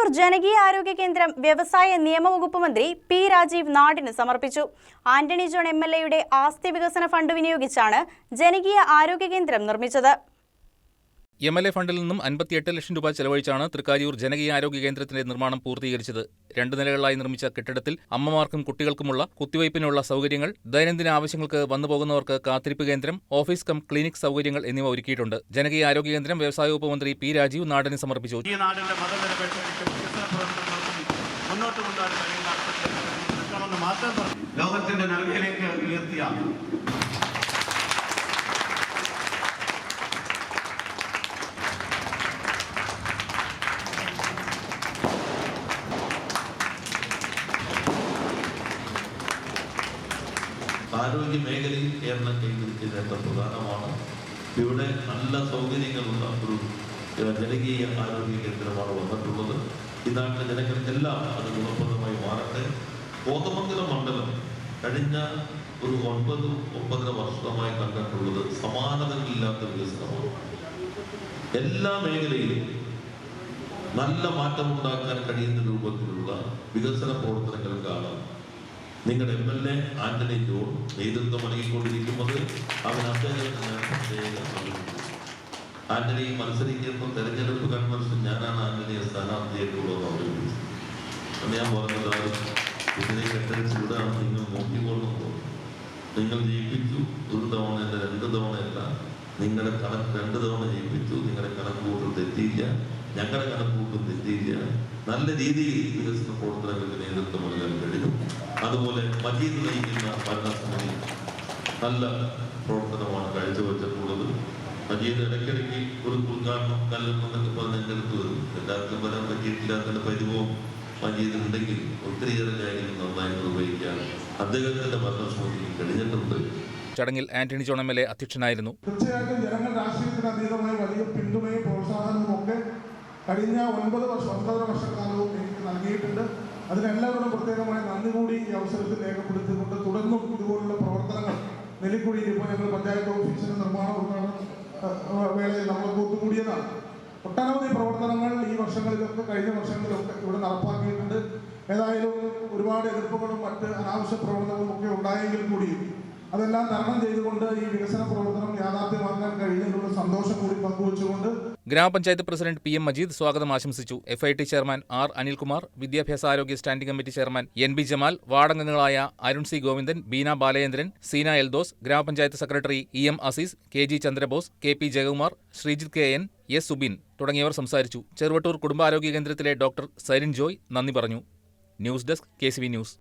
തൃക്കാരിയൂർ ജനകീയ ആരോഗ്യ കേന്ദ്രം വ്യവസായ നിയമവകുപ്പ് മന്ത്രി പി രാജീവ് നാടിന് സമർപ്പിച്ചു. ആന്റണി ജോൺ എം എൽ എയുടെ ആസ്തി വികസന ഫണ്ട് വിനിയോഗിച്ചാണ് ജനകീയ ആരോഗ്യ കേന്ദ്രം നിർമ്മിച്ചത്. എം എൽ എ ഫണ്ടിൽ നിന്നും അൻപത്തിയെട്ട് ലക്ഷം രൂപ ചെലവഴിച്ചാണ് തൃക്കാരിയൂർ ജനകീയ ആരോഗ്യ കേന്ദ്രത്തിന്റെ നിർമ്മാണം പൂർത്തീകരിച്ചത്. രണ്ട് നിലകളിലായി നിർമ്മിച്ച കെട്ടിടത്തിൽ അമ്മമാർക്കും കുട്ടികൾക്കുമുള്ള കുത്തിവയ്പ്പിനുള്ള സൗകര്യങ്ങൾ ദൈനംദിന ആവശ്യങ്ങൾക്ക് വന്നുപോകുന്നവർക്ക് കാത്തിരിപ്പ് കേന്ദ്രം ഓഫീസ് കം ക്ലിനിക് സൗകര്യങ്ങൾ എന്നിവ ഒരുക്കിയിട്ടുണ്ട്. ജനകീയ ആരോഗ്യ കേന്ദ്രം വ്യവസായ വകുപ്പ് മന്ത്രി പി രാജീവ് നാടിന് സമർപ്പിച്ചു. ഈ നാടിന്റെ മതനിരപേക്ഷതയ്ക്കും വികസന പ്രവർത്തനങ്ങൾക്കും മുന്നോട്ട് കൊണ്ടുപോകാൻ കഴിയുന്ന മാത്രം ലോകത്തിന്റെ നൽകിയിലേക്ക് ഉയർത്തിയ ആരോഗ്യ മേഖലയിൽ കേരളം കൈവരിച്ച നേട്ടം പ്രധാനമാണ്. ഇവിടെ നല്ല സൗകര്യങ്ങളുള്ള ഒരു ജനകീയ ആരോഗ്യ കേന്ദ്രമാണ് വന്നിട്ടുള്ളത്. ഈ നാട്ടിലെ ജനങ്ങൾക്കെല്ലാം അത് ഗുണപ്രദമായി മാറട്ടെ. കോതമംഗലം മണ്ഡലം കഴിഞ്ഞ ഒരു ഒൻപത് ഒമ്പതര വർഷമായി കണ്ടിട്ടുള്ളത് സമാനതകളില്ലാത്ത വികസനമാണ് എല്ലാ മേഖലയിലും നല്ല മാറ്റമുണ്ടാക്കാൻ കഴിയുന്ന രൂപത്തിലുള്ള വികസന പ്രവർത്തനങ്ങൾക്കാണ് നിങ്ങളുടെ M L A Antony John നേതൃത്വം നൽകിക്കൊണ്ടിരിക്കുന്നത് അവൻ അദ്ദേഹത്തിന്. ആന്റണി മത്സരിക്കുമ്പോൾ തെരഞ്ഞെടുപ്പ് കൺവെൻഷൻ ഞാനാണ് ആന്റണിയെ സ്ഥാനാർത്ഥിയായിട്ടുള്ളത് അവതരിപ്പിച്ചത് അന്ന് ഞാൻ പറഞ്ഞത് ഇതിനെ കെട്ടടിച്ച് വിടാണ് നിങ്ങൾ നോക്കിക്കൊള്ളുന്നത് നിങ്ങൾ ജയിപ്പിച്ചു. ഒരു തവണയല്ല രണ്ട് തവണയല്ല നിങ്ങളുടെ കണക്ക് രണ്ട് തവണ ജയിപ്പിച്ചു. നിങ്ങളുടെ കണക്ക് കൂട്ടൽ തെറ്റിയില്ല. ഞങ്ങളുടെ കണക്ക് കൂട്ടൽ തെറ്റിയില്ല. നല്ല രീതിയിൽ വികസന പ്രവർത്തനങ്ങൾക്ക് നേതൃത്വം നൽകാൻ കഴിഞ്ഞു. അതുപോലെ മജീദ് നയിക്കുന്ന ഭരണസമിതി നല്ല പ്രവർത്തനമാണ് കാഴ്ചവെച്ചിട്ടുള്ളത് മജീദ് ഇടയ്ക്കിടയ്ക്ക് ഒരു ഉദ്ഘാടനം കല്ലെന്നൊക്കെ പറഞ്ഞ് എന്റെ അടുത്ത് വരും. എല്ലാവർക്കും വരാൻ പറ്റിയിട്ടില്ലാത്തതിന്റെ പരിഭവം മജീദ് ഉണ്ടെങ്കിൽ ഒത്തിരിയേറെ കാര്യങ്ങൾ നന്നായി നിർവഹിക്കാൻ അദ്ദേഹത്തിന്റെ ഭരണസമിതിക്ക് കഴിഞ്ഞിട്ടുണ്ട്. ചടങ്ങിൽ Antony John M L A അധ്യക്ഷനായിരുന്നു. തീർച്ചയായിട്ടും ജനങ്ങൾ രാഷ്ട്രീയത്തിന് അതീതമായ വലിയ പിന്തുണയും പ്രോത്സാഹനവും ഒക്കെ കഴിഞ്ഞ ഒൻപത് വർഷം ഒൻപതര വർഷക്കാലവും എനിക്ക് നൽകിയിട്ടുണ്ട്. അതിനെല്ലാവരോടും പ്രത്യേകമായി നന്ദി കൂടി ഈ അവസരത്തിൽ രേഖപ്പെടുത്തിക്കൊണ്ട് തുടർന്നും ഇതുപോലുള്ള പ്രവർത്തനങ്ങൾ നെല്ലിക്കുഴിയിൽ ഇപ്പോൾ ഞങ്ങൾ പഞ്ചായത്ത് ഓഫീസിന്റെ നിർമ്മാണ ഉദ്ഘാടന വേളയിൽ നമ്മൾ കൂട്ടുകൂടിയതാണ് ഒട്ടനവധി പ്രവർത്തനങ്ങൾ ഈ വർഷങ്ങളിലൊക്കെ കഴിഞ്ഞ വർഷങ്ങളിലൊക്കെ ഇവിടെ നടപ്പാക്കിയിട്ടുണ്ട്. ഏതായാലും ഒരുപാട് എതിർപ്പുകളും മറ്റ് അനാവശ്യ പ്രവർത്തനങ്ങളും ഒക്കെ ഉണ്ടായെങ്കിൽ കൂടിയും അതെല്ലാം ചെയ്തുകൊണ്ട് ഈ വികസന പ്രവർത്തനം യാഥാർത്ഥ്യമാക്കാൻ സന്തോഷം കൂടി ഗ്രാമപഞ്ചായത്ത് പ്രസിഡന്റ് പി എം മജീദ് സ്വാഗതം ആശംസിച്ചു. F I T chairman R Anilkumar വിദ്യാഭ്യാസ ആരോഗ്യ standing committee chairman N B Jamal വാർഡംഗങ്ങളായ Arun C Govindan Beena Balachandran Seena Eldhose ഗ്രാമപഞ്ചായത്ത് secretary E M Azeez K G Chandrabose K P Jayakumar Sreejith K N S Subin തുടങ്ങിയവർ സംസാരിച്ചു. ചെറുവട്ടൂർ കുടുംബാരോഗ്യ കേന്ദ്രത്തിലെ doctor Sairin Joy നന്ദി പറഞ്ഞു. News desk K news.